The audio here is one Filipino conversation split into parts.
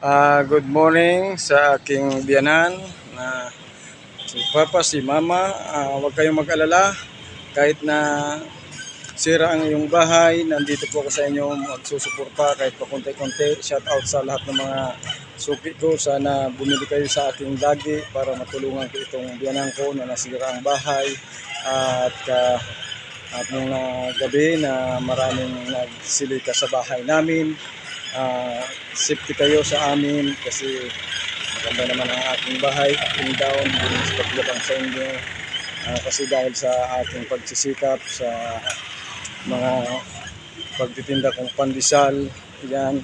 Ah, good morning sa aking biyanan na si Papa, si Mama. Ah, huwag kayong mag-alala kahit na sira ang iyong bahay. Nandito po ako sa inyo magsusuporta kahit pa konti-konti. Shout out sa lahat ng mga suki ko. Sana bumili kayo sa aking lagi para matulungan ko itong biyanan ko na nasira ang bahay. at ah, at nung ah, gabi na maraming nagsilika sa bahay namin. Ah, safety kayo sa amin kasi maganda naman ang aking bahay, aking down, sa paglabang sa inyo. Ah, kasi dahil sa aking pagsisikap sa mga pagtitinda kong pandesal, yan,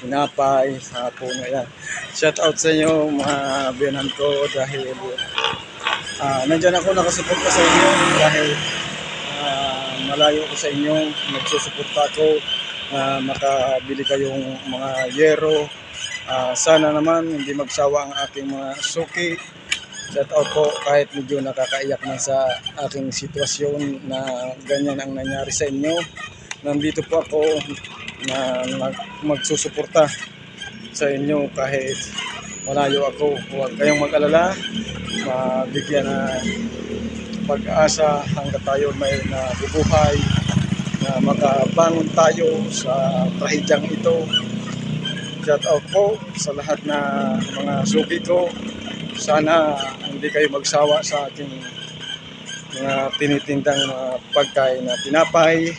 tinapay, hapon, yan. Shout out sa inyo mga biyanan ko dahil ah nandyan ako nakasuporta sa inyo dahil ah, malayo ko sa inyo, nagsusuporta ako na makabili kayong mga yero. Ah, sana naman hindi magsawa ang aking mga suki. Shout out po kahit medyo nakakaiyak na sa aking sitwasyon na ganyan ang nangyari sa inyo. Nandito po ako na mag- magsusuporta sa inyo kahit malayo ako. Huwag kayong mag-alala. Mabigyan na pag-asa hanggang tayo may nabubuhay na makabangon tayo sa trahedyang ito. Shout out po sa lahat na mga suki ko. Sana hindi kayo magsawa sa ating mga tinitindang mga pagkain na tinapay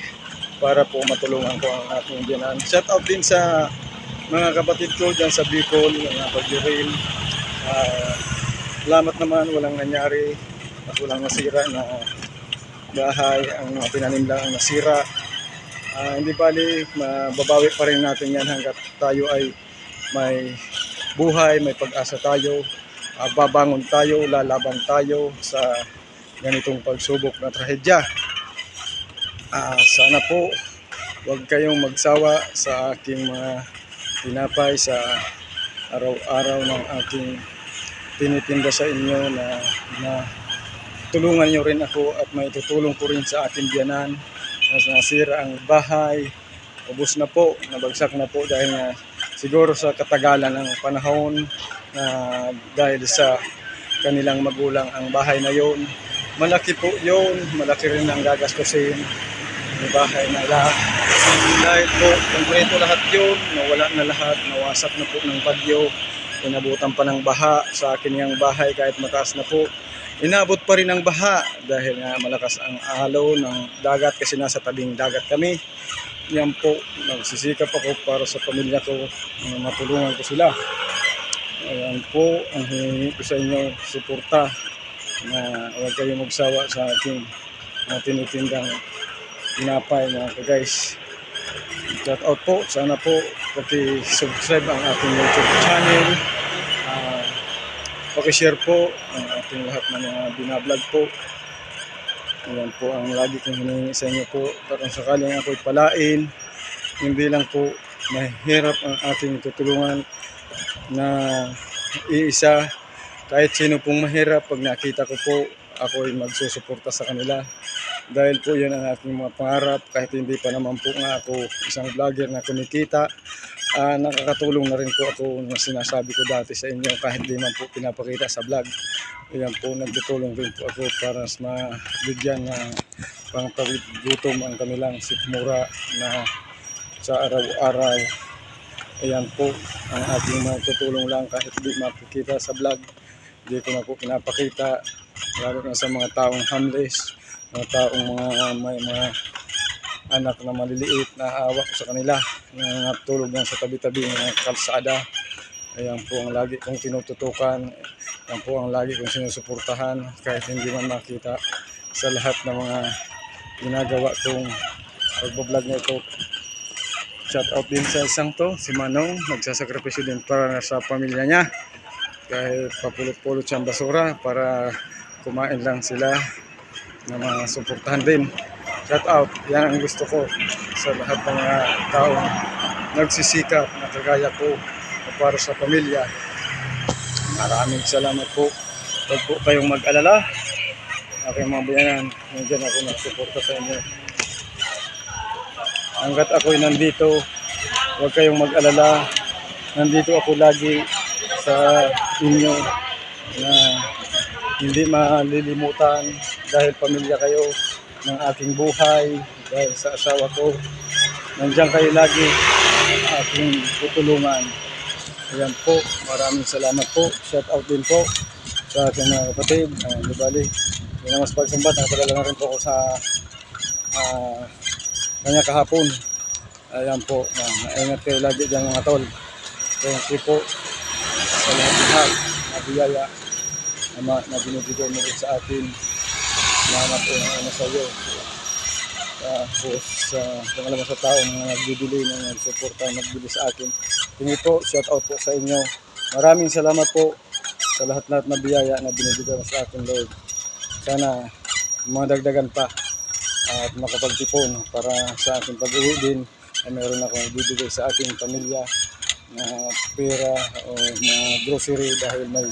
para po matulungan ko ang ating biyanan. Shout out din sa mga kapatid ko dyan sa Bicol, mga pag-rail. Ah, salamat naman, walang nangyari at walang nasira na bahay, ang mga tinanim lang ang nasira. Ah, hindi bali, mababawi pa rin natin yan hanggat tayo ay may buhay, may pag-asa tayo, Ah, babangon tayo, lalaban tayo sa ganitong pagsubok na trahedya. Ah, sana po huwag kayong magsawa sa aking mga tinapay sa araw-araw ng aking tinitinda sa inyo na, na tulungan nyo rin ako at may tutulong ko rin sa ating biyanan. Na nasira ang bahay. Ubos na po, nabagsak na po dahil nga siguro sa katagalan ng panahon na dahil sa kanilang magulang ang bahay na yon malaki po yon malaki rin ang gagastusin ng bahay na lahat. Dahil po kompleto lahat yun. Nawala na lahat. Nawasak na po ng bagyo. Inabutan pa ng baha sa akin yung bahay kahit mataas na po inabot pa rin ang baha dahil nga malakas ang alo ng dagat kasi nasa tabing dagat kami. Yan po nagsisikap ako para sa pamilya ko na matulungan ko sila. Ayan po ang hiningi ko sa inyo suporta na huwag kayo magsawa sa ating mga tinitindang tinapay mga guys shout out po sana po paki-subscribe ang ating YouTube channel paki-share po ang ating lahat ng mga binablog po. Ayan po ang lagi kong hiningi sa inyo po. Para sakaling ako'y palain hindi lang po mahirap ang ating tutulungan na iisa. Kahit sino pong mahirap pag nakita ko po ako ay magsusuporta sa kanila. Dahil po yun ang aking mga pangarap. Kahit hindi pa naman po nga ako isang vlogger na kumikita ah, nakakatulong na rin po ako na sinasabi ko dati sa inyo kahit di man po pinapakita sa vlog Ayan po, nagtutulong rin po ako para sa mabigyan na pangtawid gutom ang kanilang sikmura na sa araw-araw. Ayan po, ang ating mga tutulong lang kahit di makikita sa vlog. Hindi ko na po pinapakita, lalo na sa mga taong homeless, mga taong mga may mga anak na maliliit na awa ko sa kanila na natulog lang sa tabi-tabi ng kalsada. Ayan po ang lagi kong tinututukan. Yan po ang lagi kong sinusuportahan kahit hindi man makita sa lahat ng mga ginagawa kong pagbablog na ito. Shout out din sa isang to, si Manong, nagsasakripisyo din para sa pamilya niya. Kahit papulot-pulot siyang basura para kumain lang sila na mga suportahan din. Shout out, yan ang gusto ko sa lahat ng mga taong nagsisikap na kagaya ko para sa pamilya. Maraming salamat po. Huwag po kayong mag-alala. Aking mga bayanan, nandiyan ako nagsuporta sa inyo. Hanggat ako'y nandito, huwag kayong mag-alala. nandito ako lagi sa inyo na hindi malilimutan dahil pamilya kayo ng aking buhay, dahil sa asawa ko. Nandiyan kayo lagi aking tutulungan. Ayan po, maraming salamat po. Shout out din po sa aking mga kapatid. Uh, di bali, hindi na mas pagsumbat. Nakapadala na rin po ako sa ah, kanya kahapon. Ayan po, uh, ingat kayo lagi dyan mga tol. Thank you po sa lahat-lahat na biyaya na, na binibigay mo sa atin. Salamat po ng ano sa iyo. Tapos sa pangalaman sa taong mga nagbibili na nagsuporta, nagbili sa akin. Tingin po, shout out po sa inyo. Maraming salamat po sa lahat-lahat na biyaya na binibigay mo sa akin, Lord. Sana mga dagdagan pa at makapagtipon para sa aking pag-uwi din ay meron akong ibibigay sa aking pamilya na pera o mga grocery dahil may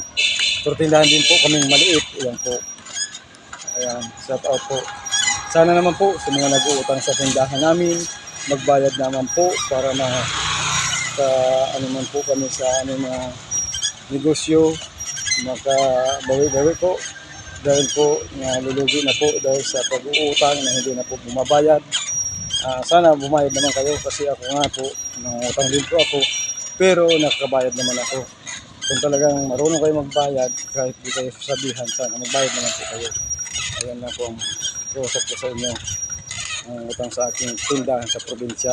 tortindahan din po kaming maliit. Ayan po. Ayan, shout out po. Sana naman po sa mga nag-uutang sa tindahan namin, magbayad naman po para na sa ano man po kami sa ano mga negosyo makabawi-bawi po dahil po nalulugi na po dahil sa pag-uutang na hindi na po bumabayad. Ah, sana bumayad naman kayo kasi ako nga po, nangutang din po ako, pero nakabayad naman ako. Kung talagang marunong kayo magbayad, kahit di kayo sasabihan, sana magbayad naman po kayo. Ayan na po ang ko sa inyo. Ang utang sa aking tindahan sa probinsya.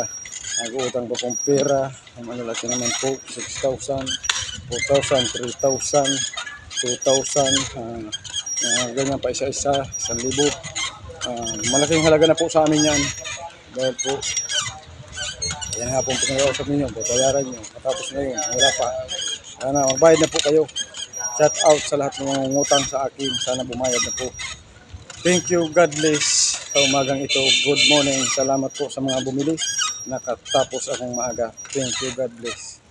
Nag-uutang po pong pera. Ang malalaki naman po, 6,000, 4,000, 3,000, 2,000, ah, ah, ganyan pa isa-isa, 1,000. Ah, malaking halaga na po sa amin yan. Dahil po, yan nga pong pinag-uusap ninyo, babayaran nyo. Matapos na yun, wala pa. Sana magbayad na po kayo. Shout out sa lahat ng mga ngutang sa akin. Sana bumayad na po. Thank you, God bless sa umagang ito. Good morning. Salamat po sa mga bumili. Nakatapos akong maaga. Thank you, God bless.